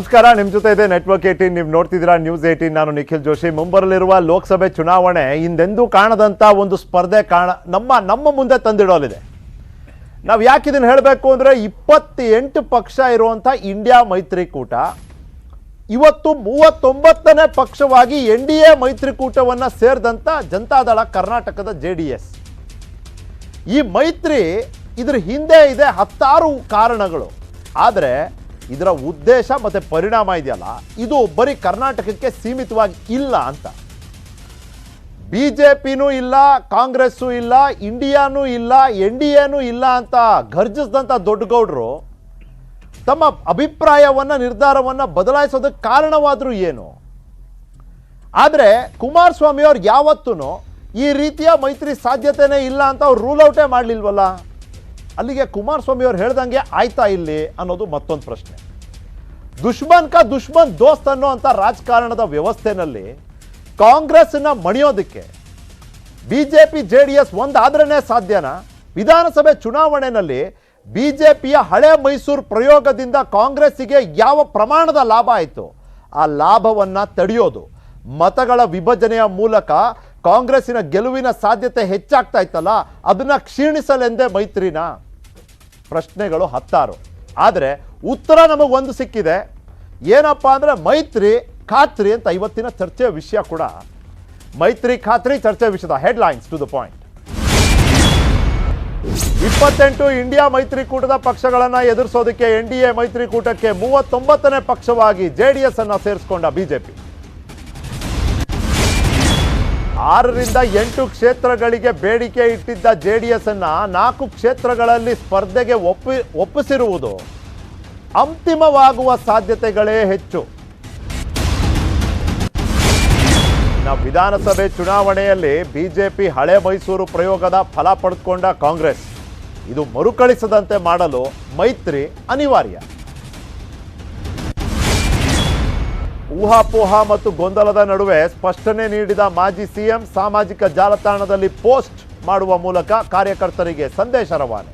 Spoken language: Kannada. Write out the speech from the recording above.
ನಮಸ್ಕಾರ ನಿಮ್ಮ ಜೊತೆ ಇದೆ ನೆಟ್ವರ್ಕ್ ಏಟೀನ್ ನೀವು ನೋಡ್ತಿದ್ದೀರಾ ನ್ಯೂಸ್ ಏಟೀನ್ ನಾನು ನಿಖಿಲ್ ಜೋಶಿ. ಮುಂಬರಲಿರುವ ಲೋಕಸಭೆ ಚುನಾವಣೆ ಹಿಂದೆಂದೂ ಕಾಣದಂಥ ಒಂದು ಸ್ಪರ್ಧೆ ಕಾಣ ನಮ್ಮ ನಮ್ಮ ಮುಂದೆ ತಂದಿಡೋಲಿದೆ. ನಾವು ಯಾಕೆ ಇದನ್ನು ಹೇಳಬೇಕು ಅಂದರೆ ಇಪ್ಪತ್ತೆಂಟು ಪಕ್ಷ ಇರುವಂಥ ಇಂಡಿಯಾ ಮೈತ್ರಿಕೂಟ, ಇವತ್ತು ಮೂವತ್ತೊಂಬತ್ತನೇ ಪಕ್ಷವಾಗಿ ಎನ್ ಡಿ ಎ ಮೈತ್ರಿಕೂಟವನ್ನು ಸೇರಿದಂಥ ಜನತಾದಳ ಕರ್ನಾಟಕದ ಜೆ ಡಿ ಎಸ್. ಈ ಮೈತ್ರಿ ಇದ್ರ ಹಿಂದೆ ಇದೆ ಹತ್ತಾರು ಕಾರಣಗಳು. ಆದರೆ ಇದರ ಉದ್ದೇಶ ಮತ್ತು ಪರಿಣಾಮ ಇದೆಯಲ್ಲ, ಇದು ಬರೀ ಕರ್ನಾಟಕಕ್ಕೆ ಸೀಮಿತವಾಗಿ ಇಲ್ಲ ಅಂತ. ಬಿ ಜೆ ಪಿನೂ ಇಲ್ಲ, ಕಾಂಗ್ರೆಸ್ಸು ಇಲ್ಲ, ಇಂಡಿಯಾನೂ ಇಲ್ಲ, ಎನ್ ಡಿ ಎನೂ ಇಲ್ಲ ಅಂತ ಗರ್ಜಿಸಿದಂಥ ದೊಡ್ಡಗೌಡರು ತಮ್ಮ ಅಭಿಪ್ರಾಯವನ್ನು, ನಿರ್ಧಾರವನ್ನು ಬದಲಾಯಿಸೋದಕ್ಕೆ ಕಾರಣವಾದರೂ ಏನು? ಆದರೆ ಕುಮಾರಸ್ವಾಮಿ ಅವ್ರು ಯಾವತ್ತೂ ಈ ರೀತಿಯ ಮೈತ್ರಿ ಸಾಧ್ಯತೆನೇ ಇಲ್ಲ ಅಂತ ಅವ್ರು ರೂಲ್ ಔಟೇ ಮಾಡಲಿಲ್ವಲ್ಲ? ಅಲ್ಲಿಗೆ ಕುಮಾರಸ್ವಾಮಿ ಅವ್ರು ಹೇಳ್ದಂಗೆ ಆಯ್ತಾ ಇಲ್ಲಿ ಅನ್ನೋದು ಮತ್ತೊಂದು ಪ್ರಶ್ನೆ. ದುಶ್ಮನ್ ಕಾ ದುಶ್ಮನ್ ದೋಸ್ತ್ ಅನ್ನೋ ಅಂತ ರಾಜಕಾರಣದ ವ್ಯವಸ್ಥೆನಲ್ಲಿ ಕಾಂಗ್ರೆಸ್ನ ಮಣಿಯೋದಕ್ಕೆ B J P J D S ಒಂದಾದ್ರೇ ಸಾಧ್ಯನಾ? ವಿಧಾನಸಭೆ ಚುನಾವಣೆಯಲ್ಲಿ ಬಿ ಜೆ ಪಿಯ ಹಳೆ ಮೈಸೂರು ಪ್ರಯೋಗದಿಂದ ಕಾಂಗ್ರೆಸ್ಸಿಗೆ ಯಾವ ಪ್ರಮಾಣದ ಲಾಭ ಆಯಿತು? ಆ ಲಾಭವನ್ನು ತಡೆಯೋದು. ಮತಗಳ ವಿಭಜನೆಯ ಮೂಲಕ ಕಾಂಗ್ರೆಸ್ಸಿನ ಗೆಲುವಿನ ಸಾಧ್ಯತೆ ಹೆಚ್ಚಾಗ್ತಾ ಇತ್ತಲ್ಲ, ಅದನ್ನು ಕ್ಷೀಣಿಸಲೆಂದೇ ಮೈತ್ರಿನ? ಪ್ರಶ್ನೆಗಳು ಹತ್ತಾರು. ಆದರೆ ಉತ್ತರ ನಮಗೊಂದು ಸಿಕ್ಕಿದೆ. ಏನಪ್ಪ ಅಂದರೆ ಮೈತ್ರಿ, ಖಾತ್ರಿ ಅಂತ ಇವತ್ತಿನ ಚರ್ಚೆಯ ವಿಷಯ ಕೂಡ. ಮೈತ್ರಿ, ಖಾತ್ರಿ ಚರ್ಚೆ ವಿಷಯದ ಹೆಡ್ಲೈನ್ಸ್ ಟು ದ ಪಾಯಿಂಟ್ ಇಪ್ಪತ್ತೆಂಟು ಇಂಡಿಯಾ ಮೈತ್ರಿಕೂಟದ ಪಕ್ಷಗಳನ್ನು ಎದುರಿಸೋದಕ್ಕೆ ಎನ್ ಡಿ ಎ ಮೈತ್ರಿಕೂಟಕ್ಕೆ ಮೂವತ್ತೊಂಬತ್ತನೇ ಪಕ್ಷವಾಗಿ ಜೆ ಡಿ ಎಸ್ ಅನ್ನು ಸೇರಿಸಿಕೊಂಡ ಬಿಜೆಪಿ ಆರರಿಂದ ಎಂಟು ಕ್ಷೇತ್ರಗಳಿಗೆ ಬೇಡಿಕೆ ಇಟ್ಟಿದ್ದ ಜೆ ಡಿ ಎಸ್ ಅನ್ನ ನಾಲ್ಕು ಕ್ಷೇತ್ರಗಳಲ್ಲಿ ಸ್ಪರ್ಧೆಗೆ ಒಪ್ಪಿ, ಒಪ್ಪಿಸಿರುವುದು ಅಂತಿಮವಾಗುವ ಸಾಧ್ಯತೆಗಳೇ ಹೆಚ್ಚು. ನಾವು ವಿಧಾನಸಭೆ ಚುನಾವಣೆಯಲ್ಲಿ ಬಿಜೆಪಿ ಹಳೆ ಮೈಸೂರು ಪ್ರಯೋಗದ ಫಲ ಪಡೆದುಕೊಂಡ ಕಾಂಗ್ರೆಸ್. ಇದು ಮರುಕಳಿಸದಂತೆ ಮಾಡಲು ಮೈತ್ರಿ ಅನಿವಾರ್ಯ. ಊಹಾಪೋಹ ಮತ್ತು ಗೊಂದಲದ ನಡುವೆ ಸ್ಪಷ್ಟನೆ ನೀಡಿದ ಮಾಜಿ ಸಿಎಂ ಸಾಮಾಜಿಕ ಜಾಲತಾಣದಲ್ಲಿ ಪೋಸ್ಟ್ ಮಾಡುವ ಮೂಲಕ ಕಾರ್ಯಕರ್ತರಿಗೆ ಸಂದೇಶ ರವಾನೆ.